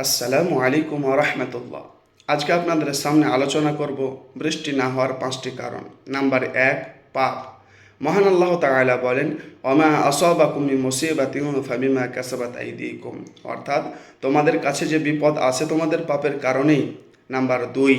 আসসালামু আলাইকুম রহমতুল্লাহ। আজকে আপনাদের সামনে আলোচনা করব বৃষ্টি না হওয়ার পাঁচটি কারণ। নাম্বার এক, পাপ। মহান আল্লাহ তাআলা বলেন অমা আসবাকুমি মুসিবাতিম ফাবিমা কাসাবাত আইদিকুম। অর্থাৎ, তোমাদের কাছে যে বিপদ আছে তোমাদের পাপের কারণেই। নাম্বার দুই,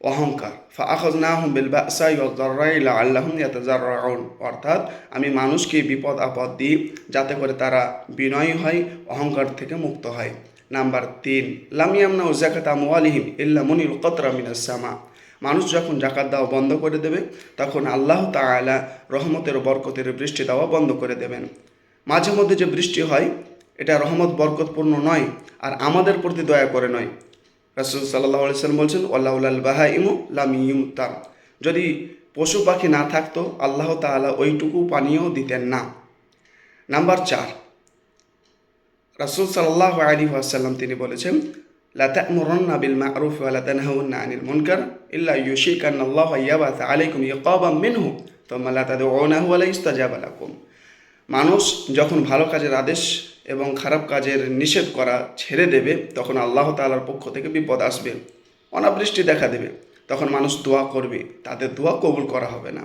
অহংকার। ফাআখাযনাহুম বিল বাসাই ওয়াদ দাররাই লাআল্লাহুম ইয়াতাজাররাউন অর্থাৎ, আমি মানুষকে বিপদ আপদ দিই যাতে করে তারা বিনয়ী হয়, অহংকার থেকে মুক্ত হয়। নাম্বার তিন লামিয়ামনা ও জাকাত আমওয়ালিহিম ইল্লা মুনিল কতরা মিনাস সামা। মানুষ যখন জাকাত দেওয়া বন্ধ করে দেবে, তখন আল্লাহ তাআলা রহমতের বরকতের বৃষ্টি দেওয়া বন্ধ করে দেবেন। মাঝে মধ্যে যে বৃষ্টি হয়, এটা রহমত বরকতপূর্ণ নয়, আর আমাদের প্রতি দয়া করে নয়। রাসুল সাল্লাহ সাল্লাম বলছেন আল্লাহুল বাহা ইমু লামিম তার যদি পশু পাখি না থাকতো, আল্লাহ তাআলা ওইটুকু পানীয় দিতেন না। নাম্বার চার রাসুল সাল্লাহ আলী আসাল্লাম তিনি বলেছেন মুনকার আল্লাহ আলাইকুম মানুষ যখন ভালো কাজের আদেশ এবং খারাপ কাজের নিষেধ করা ছেড়ে দেবে, তখন আল্লাহ তাআলার পক্ষ থেকে বিপদ আসবে, অনাবৃষ্টি দেখা দেবে। তখন মানুষ দোয়া করবে, তাদের দোয়া কবুল করা হবে না।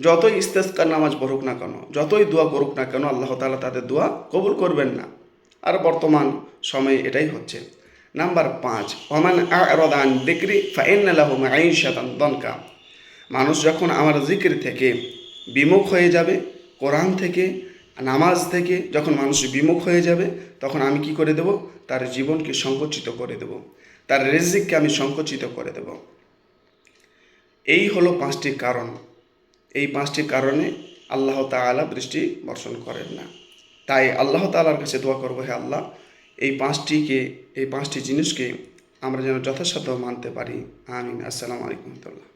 যতই ইস্তেস্কার নামাজ পড়ুক না কেন, যতই দোয়া করুক না কেন, আল্লাহ তালা তাদের দোয়া কবুল করবেন না। আর বর্তমান সময়ে এটাই হচ্ছে। নাম্বার পাঁচ, ওমান আরদান দিক্রি ফাইনালাহু মাঈশাতান দনকা। মানুষ যখন আমার জিকির থেকে বিমুখ হয়ে যাবে, কোরআন থেকে, নামাজ থেকে যখন মানুষ বিমুখ হয়ে যাবে, তখন আমি কি করে দেব? তার জীবনকে সংকুচিত করে দেব। তার রেজিককে আমি সংকুচিত করে দেব। এই হলো পাঁচটি কারণ। এই পাঁচটি কারণে আল্লাহ তাআলা বৃষ্টি বর্ষণ করেন না। তাই আল্লাহ তালার কাছে দোয়া করব, হে আল্লাহ, এই পাঁচটিকে, এই পাঁচটি জিনিসকে আমরা যেন যথাসাধ্য মানতে পারি। আমিন। আসসালামু আলাইকুম রহমতুল্লাহ।